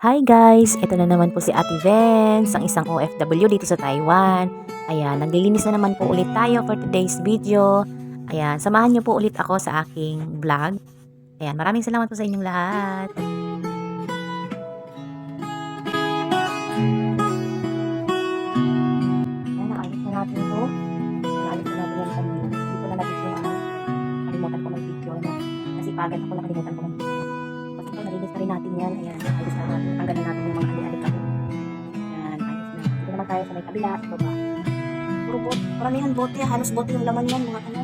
Hi guys! Ito na naman po si Ate Vance, ang isang OFW dito sa Taiwan. Ayan, naglilinis na naman po ulit tayo for today's video. Ayan, samahan niyo po ulit ako sa aking vlog. Ayan, maraming salamat po sa inyong lahat. Ayan, naayos na natin ito. Naayos na natin yan kanina. Hindi ko na nabit yung ano, kalimutan ko mag-video. Ano? Kasi pagod ako nakalimutan ko mag-video. Rin natin yan. Ayan, ayos na natin. Tanggalin natin yung mga ali-alik ako. Ayan, ayos na. Dito naman tayo sa may kabila. Ito ba? Puro bot. Paramihan bote. Halos bote yung laman yan. Mga ano.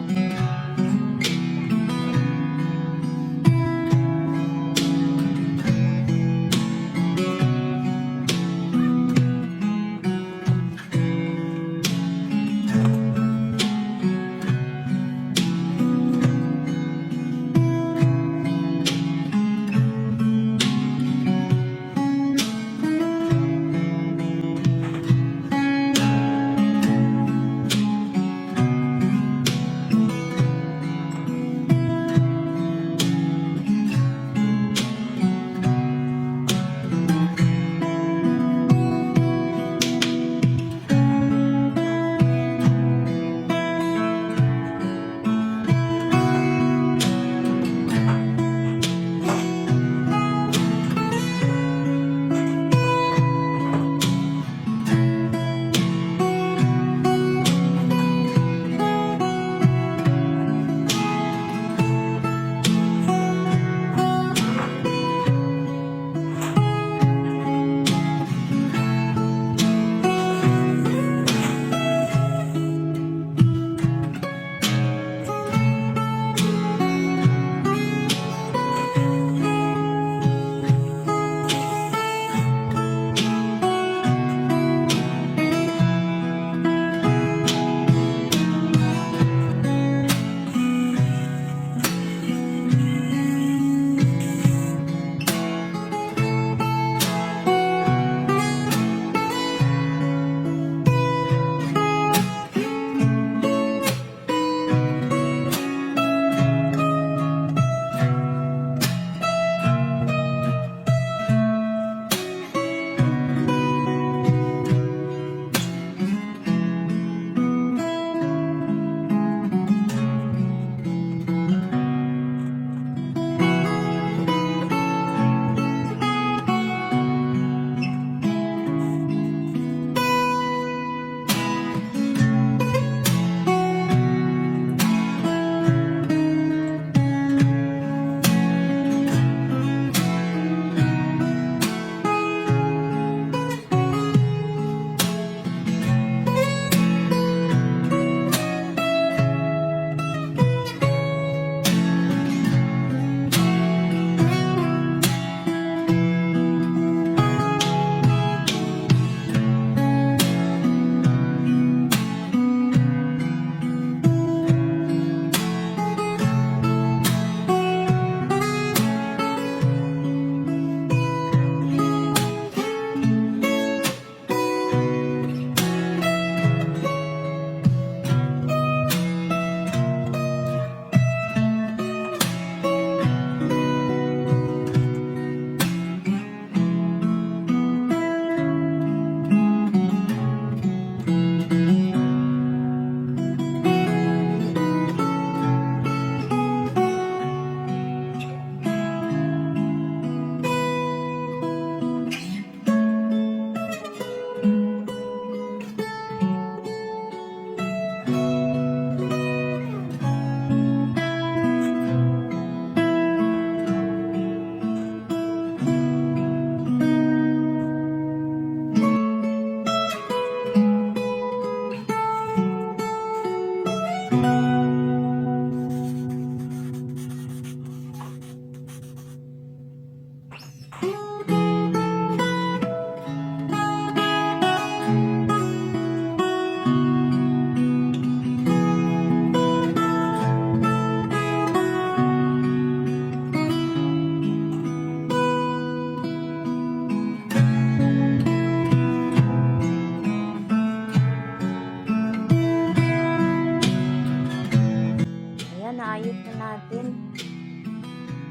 inayos na natin.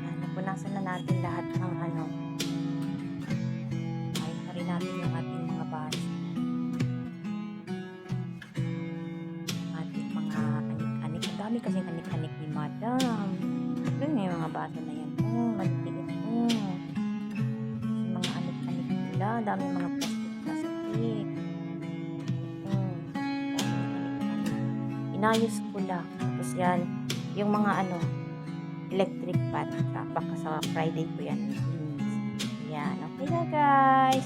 Yan, napunasan na natin lahat ng ano. Ayos na rin natin yung ating mga bars. Ating mga anik-anik. Ang dami kasing anik-anik ni madam. Ano na yung mga baso na yan? Oh, matiit. Oh. Yung mga anik-anik nila. Ang dami mga plastic-plastic. inayos ko lang. Tapos yan, yung mga ano, electric pan. Sa- Baka sa Friday ko yan. Linis. Yan. Okay na guys.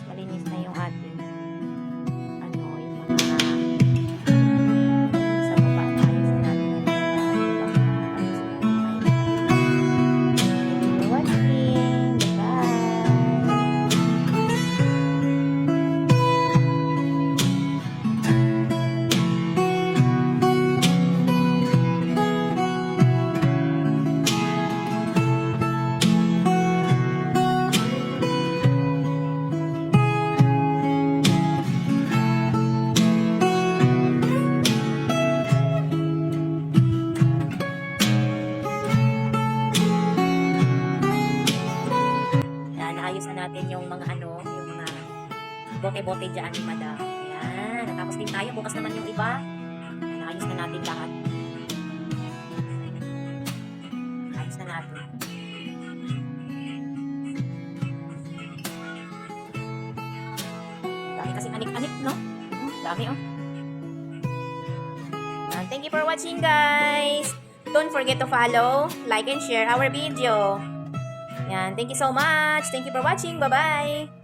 Bote-bote dyan ni Madam. Ayan, natapos din tayo. Bukas naman yung iba. Naayos na natin lahat. Ayos na natin. Dami kasing anik-anik, no? Dami, oh. Ayan, thank you for watching, guys. Don't forget to follow, like, and share our video. Yan. Thank you so much. Thank you for watching. Bye-bye.